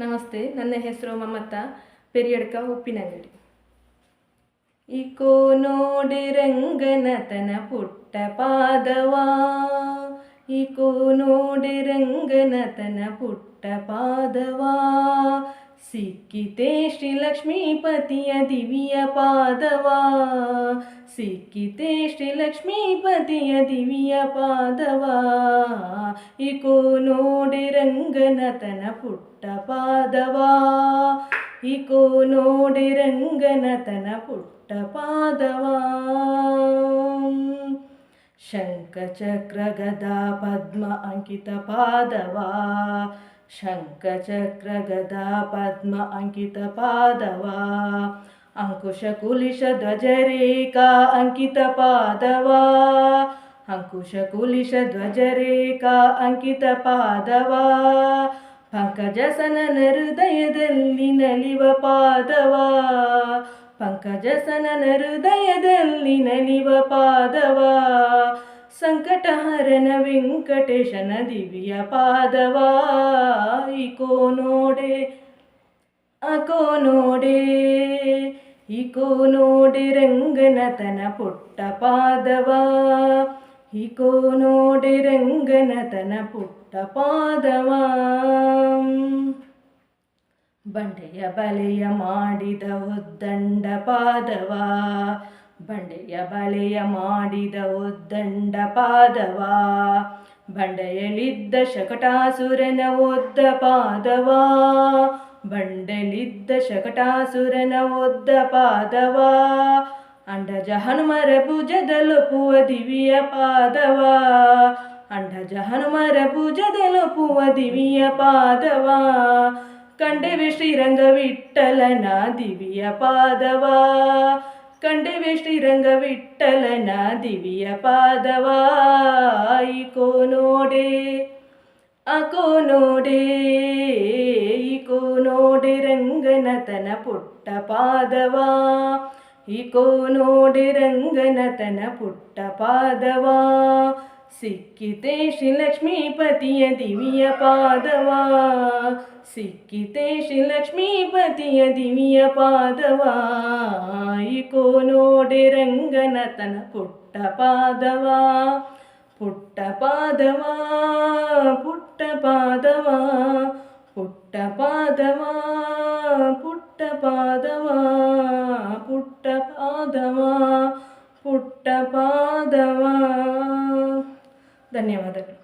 ನಮಸ್ತೆ ನನ್ನ ಹೆಸರು ಮಮತಾ, ಪೆರಿಯಡ್ಕ, ಉಪ್ಪಿನಂಗಡಿ. ಇಕೋ ನೋಡಿ ರಂಗನತನ ಪುಟ್ಟ ಪಾದವಾ ಇಕೋ ನೋಡಿ ರಂಗನತನ ಪುಟ್ಟ ಪಾದವಾ ಸಿಕ್ಕಿತೆ ಶ್ರೀಲಕ್ಷ್ಮೀಪತಿಯ ಲಕ್ಷ್ಮೀಪತಿಯ ದಿವ್ಯ ಪಾದವಾ. ಸಿಕ್ಕಿತೆ ಶ್ರೀ ಲಕ್ಷ್ಮೀಪತಿಯ ದಿವ್ಯ ಪಾದವಾ. ಇಕೋ ನೋಡಿ ರಂಗನತನ ಪುಟ್ಟ ಪಾದವಾ. ಇಕೋ ನೋಡಿ ರಂಗನತನ ಪುಟ್ಟ ಪಾದವಾ. ಶಂಖಚಕ್ರ ಗದಾ ಪದ್ಮ ಅಂಕಿತ ಪಾದವಾ. ಅಂಕಿತ ಪಾದವ ಅಂಕುಶ ಕುಲಿಶ ಧ್ವಜರೇಖಾ ಅಂಕಿತ ಪಾದವಾ ಪಂಕಜಸನನ ಹೃದಯದಲ್ಲಿ ನಲಿವ ಪಾದವ. ಪಂಕಜಸನನ ಹೃದಯದಲ್ಲಿ ನಲಿವ ಪಾದವಾ. ಸಂಕಟಹರನ ವೆಂಕಟೇಶನ ದಿವ್ಯ ಪಾದವಾ ಇಕೋ ನೋಡೆ ಅಕೋ ನೋಡೆ ಇಕೋ ನೋಡೆ ರಂಗನತನ ಪುಟ್ಟ ಪಾದವಾ ಇಕೋ ನೋಡೆ ರಂಗನತನ ಪುಟ್ಟ ಪಾದವಾ. ಬಂಡೆಯ ಬಲೆಯ ಮಾಡಿದ ಉದ್ದಂಡ ಪಾದವಾ ಬಂಡೆಯ ಬಲೆಯ ಮಾಡಿದ ಒದ್ದಂಡ ಪಾದವ ಬಂಡೆಯಲಿದ್ದ ಶಕಟಾಸುರನ ಒದ್ದ ಪಾದವ ಬಂಡೆಲಿದ್ದ ಶಕಟಾಸುರನ ಒದ್ದ ಪಾದವ, ಅಂಡಜ ಹನುಮರ ಭುಜದಲುಪುವ ದಿವಿಯ ಪಾದವ, ಅಂಡಜ ಹನುಮರ ಭುಜದಲುಪುವ ದಿವಿಯ ಪಾದವ, ಕಂಡೆವೆ ಶ್ರೀರಂಗ ವಿಠಲನ ದಿವಿಯ ಪಾದವಾ ಕಂಡೆವೆ ಶ್ರೀರಂಗ ವಿಠಲನ ದಿವಿಯ ಪಾದವಾಯಿಕೋ ನೋಡೆ ಅಕೋ ನೋಡೆ ಇಕೋ ನೋಡೆ ರಂಗನತನ ಪುಟ್ಟ ಪಾದವಾ ಇಕೋ ನೋಡೆ ರಂಗನತನ ಪುಟ್ಟ ಪಾದವಾ, ಸಿಕ್ಕಿತೆ ಶ್ರೀಲಕ್ಷ್ಮೀಪತಿಯ ದಿವಿಯ ಪಾದವಾ ಸಿಕ್ಕಿತೆ ಶ್ರೀ ಲಕ್ಷ್ಮೀಪತಿಯ ದಿವಿಯ ಪಾದವಾ ಇಕೋ ನೋಡೆ ರಂಗನತನ ಪುಟ್ಟ ಪಾದವಾ ಪುಟ್ಟ ಪಾದವಾ ಪುಟ್ಟ ಪಾದವಾ ಪುಟ್ಟ ಪಾದವಾ ಪುಟ್ಟ ಪಾದವಾ ಪುಟ್ಟ ಪಾದವಾ ಪುಟ್ಟ ಪಾದವಾ ಧನ್ಯವಾದಗಳು